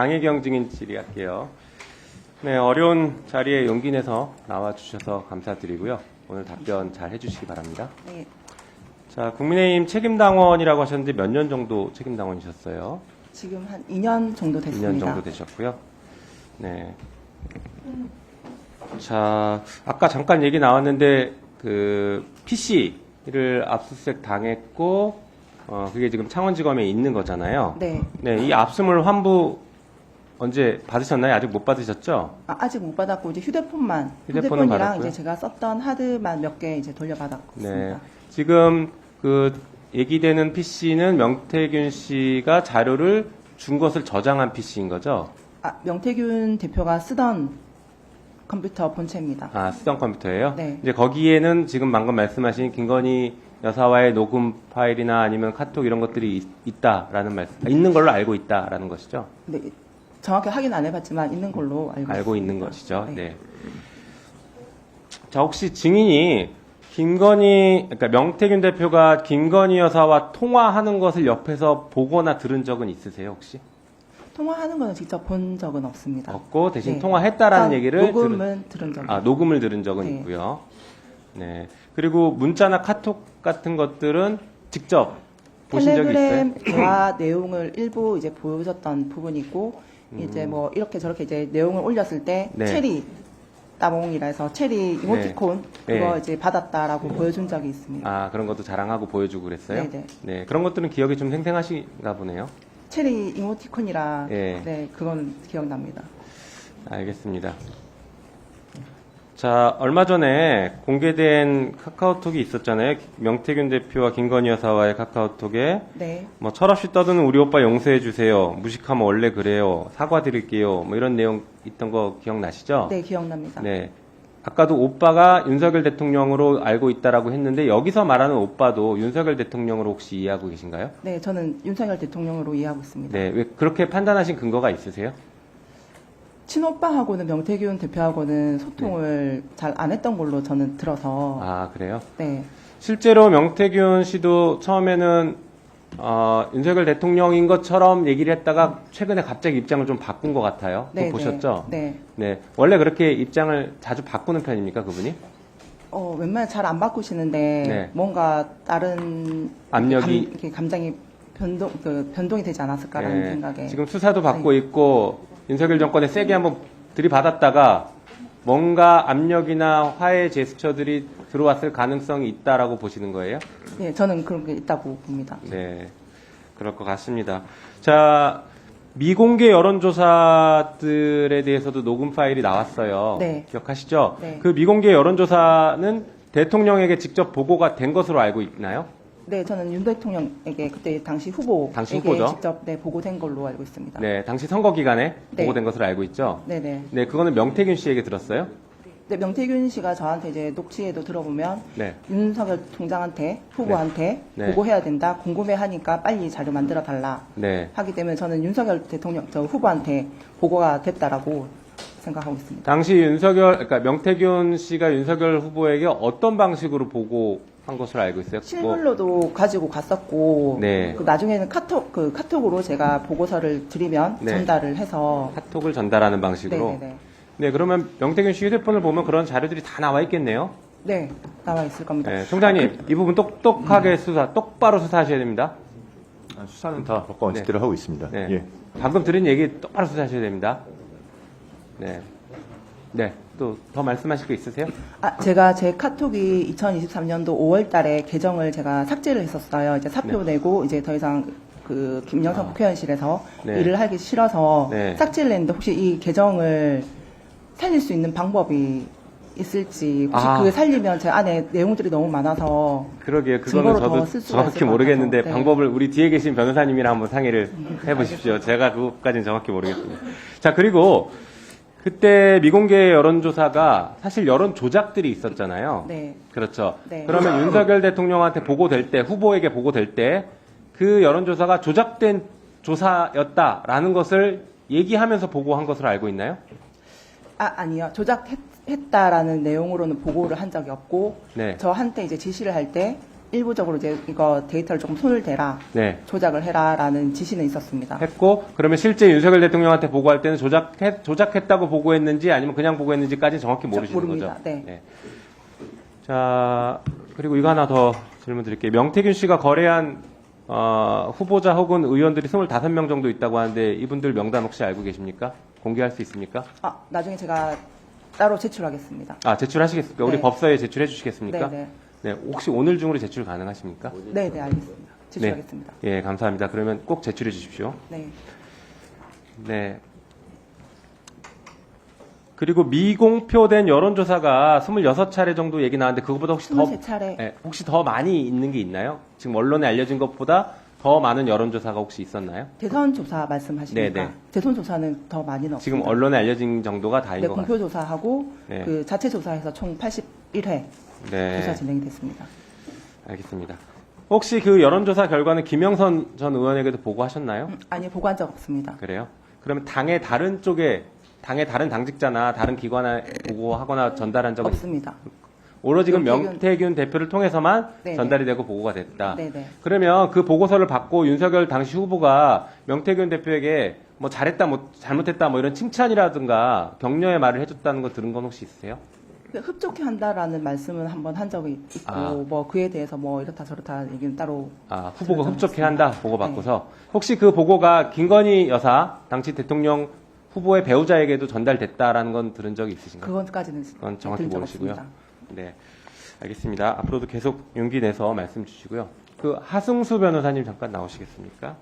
강혜경 증인 질의할게요. 네, 어려운 자리에 용기 내서 나와주셔서 감사드리고요. 오늘 답변 잘 해주시기 바랍니다. 네, 자, 국민의힘 책임당원이라고 하셨는데 몇 년 정도 책임당원이셨어요? 지금 한 2년 정도 2년 됐습니다. 정도 되셨고요. 네. 자, 아까 잠깐 얘기 나왔는데 그 PC를 압수수색 당했고 어 그게 지금 창원지검에 있는 거잖아요. 네, 네, 이 압수물 환부 언제 받으셨나요? 아직 못 받으셨죠? 아, 직못 받았고 이제 휴대폰만 휴대폰은 휴대폰이랑 받았고요? 이제 제가 썼던 하드만 몇 개 이제 돌려받았습니다. 네. 지금 그 얘기되는 PC는 명태균 씨가 자료를 준 것을 저장한 PC인 거죠? 아, 명태균 대표가 쓰던 컴퓨터 본체입니다. 아, 쓰던 컴퓨터예요? 네. 이제 거기에는 지금 방금 말씀하신 김건희 여사와의 녹음 파일이나 아니면 카톡 이런 것들이 있, 다라는 말씀, 아, 있는 걸로 알고 있다라는 것이죠? 네, 정확히 확인 안 해봤지만 있는 걸로 알고, 알고 있습니다. 있는 것이죠. 네. 네. 자, 혹시 증인이 김건희, 그러니까 명태균 대표가 김건희 여사와 통화하는 것을 옆에서 보거나 들은 적은 있으세요, 혹시? 통화하는 거는 직접 본 적은 없습니다. 없고 대신 네. 통화했다라는 얘기를 녹음은 들은 적이 아, 녹음을 들은 적은 네. 있고요. 네. 그리고 문자나 카톡 같은 것들은 직접 보신 적이 있어요? 텔레그램 대화 내용을 일부 이제 보여줬던 부분이 있고 이제 음. 뭐 이렇게 저렇게 이제 내용을 올렸을 때 네. 체리 따봉이라 해서 체리 이모티콘 네. 그거 네. 이제 받았다라고 보여준 적이 있습니다. 아, 그런 것도 자랑하고 보여주고 그랬어요? 네네. 네. 그런 것들은 기억이 좀 생생하신가 보네요. 체리 이모티콘이라 예. 네 그건 기억납니다. 알겠습니다. 자, 얼마 전에 공개된 카카오톡이 있었잖아요. 명태균 대표와 김건희 여사와의 카카오톡에 네, 뭐 철없이 떠드는 우리 오빠 용서해 주세요. 무식하면 원래 그래요. 사과드릴게요. 뭐 이런 내용 있던 거 기억나시죠? 네 기억납니다. 네. 아까도 오빠가 윤석열 대통령으로 알고 있다라고 했는데 여기서 말하는 오빠도 윤석열 대통령으로 혹시 이해하고 계신가요? 네, 저는 윤석열 대통령으로 이해하고 있습니다. 네. 왜 그렇게 판단하신 근거가 있으세요? 친오빠하고는 명태균 대표하고는 소통을 잘 안 했던 걸로 저는 들어서 아, 그래요? 네, 실제로 명태균 씨도 처음에는 어, 윤석열 대통령인 것처럼 얘기를 했다가 최근에 갑자기 입장을 좀 바꾼 것 같아요. 그거 네, 보셨죠? 네. 네. 네. 원래 그렇게 입장을 자주 바꾸는 편입니까, 그분이? 어, 웬만하면 잘 안 바꾸시는데 네. 뭔가 다른 압력이- 감, 이렇게 감정이 변동 그 변동이 되지 않았을까라는 네. 생각에 지금 수사도 받고 있고 윤석열 정권에 세게 한번 들이받았다가 뭔가 압력이나 화해 제스처들이 들어왔을 가능성이 있다라고 보시는 거예요? 네, 저는 그런 게 있다고 봅니다. 네, 그럴 것 같습니다. 자, 미공개 여론조사들에 대해서도 녹음 파일이 나왔어요. 네. 기억하시죠? 네. 그 미공개 여론조사는 대통령에게 직접 보고가 된 것으로 알고 있나요? 네, 저는 윤 대통령에게 그때 당시 후보에게 당시 후보죠? 직접 네, 보고된 걸로 알고 있습니다. 네, 당시 선거 기간에 네. 보고된 것으로 알고 있죠? 네, 네. 네, 그거는 명태균 씨에게 들었어요? 네, 명태균 씨가 저한테 이제 녹취에도 들어보면 네. 윤석열 총장한테 후보한테 네. 보고해야 된다. 궁금해하니까 빨리 자료 만들어 달라. 네. 하기 때문에 저는 윤석열 대통령 저 후보한테 보고가 됐다라고 생각하고 있습니다. 당시 윤석열, 그러니까 명태균 씨가 윤석열 후보에게 어떤 방식으로 보고 한 것으로 알고 있어요? 뭐, 실물로도 가지고 갔었고 네. 그 나중에는 카톡 그 카톡으로 제가 보고서를 드리면 네. 전달을 해서 카톡을 전달하는 방식으로? 네네네 네, 그러면 명태균 씨 휴대폰을 보면 그런 자료들이 다 나와 있겠네요? 네 나와 있을 겁니다. 네, 총장님, 이 부분 똑똑하게 수사, 똑바로 수사하셔야 됩니다. 아, 수사는 다 법과 원칙대로 하고 있습니다. 네. 예. 방금 들은 얘기 똑바로 수사하셔야 됩니다. 네. 네. 또 더 말씀하실 거 있으세요? 아, 제가 제 카톡이 2023년도 5월 달에 계정을 제가 삭제를 했었어요. 이제 사표 내고 이제 더 이상 그 김영삼 국회의원실에서 네. 일을 하기 싫어서 네. 삭제를 했는데 혹시 이 계정을 살릴 수 있는 방법이 있을지 혹시 아. 그걸 살리면 제 안에 내용들이 너무 많아서 그러게요. 그거는 증거로 저도 수가 정확히 것 모르겠는데 같아서. 네. 방법을 우리 뒤에 계신 변호사님이랑 한번 상의를 해보십시오. 제가 그것까지는 정확히 모르겠습니다. 자, 그리고 그때 미공개 여론조사가 사실 여론 조작들이 있었잖아요. 네. 그렇죠. 네. 그러면 윤석열 대통령한테 보고될 때, 후보에게 보고될 때, 그 여론조사가 조작된 조사였다라는 것을 얘기하면서 보고한 것으로 알고 있나요? 아 아니요 조작했다라는 내용으로는 보고를 한 적이 없고 네. 저한테 이제 지시를 할 때 일부적으로 이제 이거 데이터를 조금 손을 대라, 네. 조작을 해라라는 지시는 있었습니다. 했고 그러면 실제 윤석열 대통령한테 보고할 때는 조작했, 조작했다고 보고했는지 아니면 그냥 보고했는지까지 정확히 모르시는 모릅니다. 거죠? 네. 자 그리고 이거 하나 더 질문 드릴게요. 명태균 씨가 거래한 어, 후보자 혹은 의원들이 25명 정도 있다고 하는데 이분들 명단 혹시 알고 계십니까? 공개할 수 있습니까? 아, 나중에 제가 따로 제출하겠습니다. 아 제출하시겠습니까? 우리 네. 법사위에 제출해 주시겠습니까? 네, 네. 네, 혹시 오늘 중으로 제출 가능하십니까? 네, 네, 알겠습니다. 제출하겠습니다. 예, 감사합니다. 그러면 꼭 제출해 주십시오. 네. 네. 그리고 미공표된 여론조사가 26차례 정도 얘기 나왔는데 그거보다 혹시 더 23차례 예, 혹시 더 많이 있는 게 있나요? 지금 언론에 알려진 것보다 더 많은 여론조사가 혹시 있었나요? 대선 조사 말씀하십니까? 네, 네. 대선 조사는 더 많이는 없습니다. 지금 언론에 알려진 정도가 다인 네, 것 같아요. 공표 조사하고 네. 그 자체 조사해서 총 81회 네, 조사 진행이 됐습니다. 알겠습니다. 혹시 그 여론조사 결과는 김영선 전 의원에게도 보고하셨나요? 음, 아니 보고한 적 없습니다. 그래요? 그러면 당의 다른 쪽에 당의 다른 당직자나 다른 기관에 보고하거나 전달한 적은 없습니다. 오로지 지금 명태균- 명태균 대표를 통해서만 네네. 전달이 되고 보고가 됐다. 네네. 그러면 그 보고서를 받고 윤석열 당시 후보가 명태균 대표에게 뭐 잘했다, 뭐 잘못했다, 뭐 이런 칭찬이라든가 격려의 말을 해줬다는 거 들은 건 혹시 있으세요? 그 흡족해 한다라는 말씀은 한번 한 적이 있고 아. 뭐 그에 대해서 뭐 이렇다 저렇다 얘기는 따로 아, 후보가 흡족해 한다 없습니다. 보고 네. 받고서 혹시 그 보고가 김건희 여사 당시 대통령 후보의 배우자에게도 전달됐다라는 건 들은 적이 있으신가요? 그건까지는 그건 정확히 들은 적 모르시고요. 없습니다. 네, 알겠습니다. 앞으로도 계속 용기 내서 말씀 주시고요. 그 하승수 변호사님 잠깐 나오시겠습니까?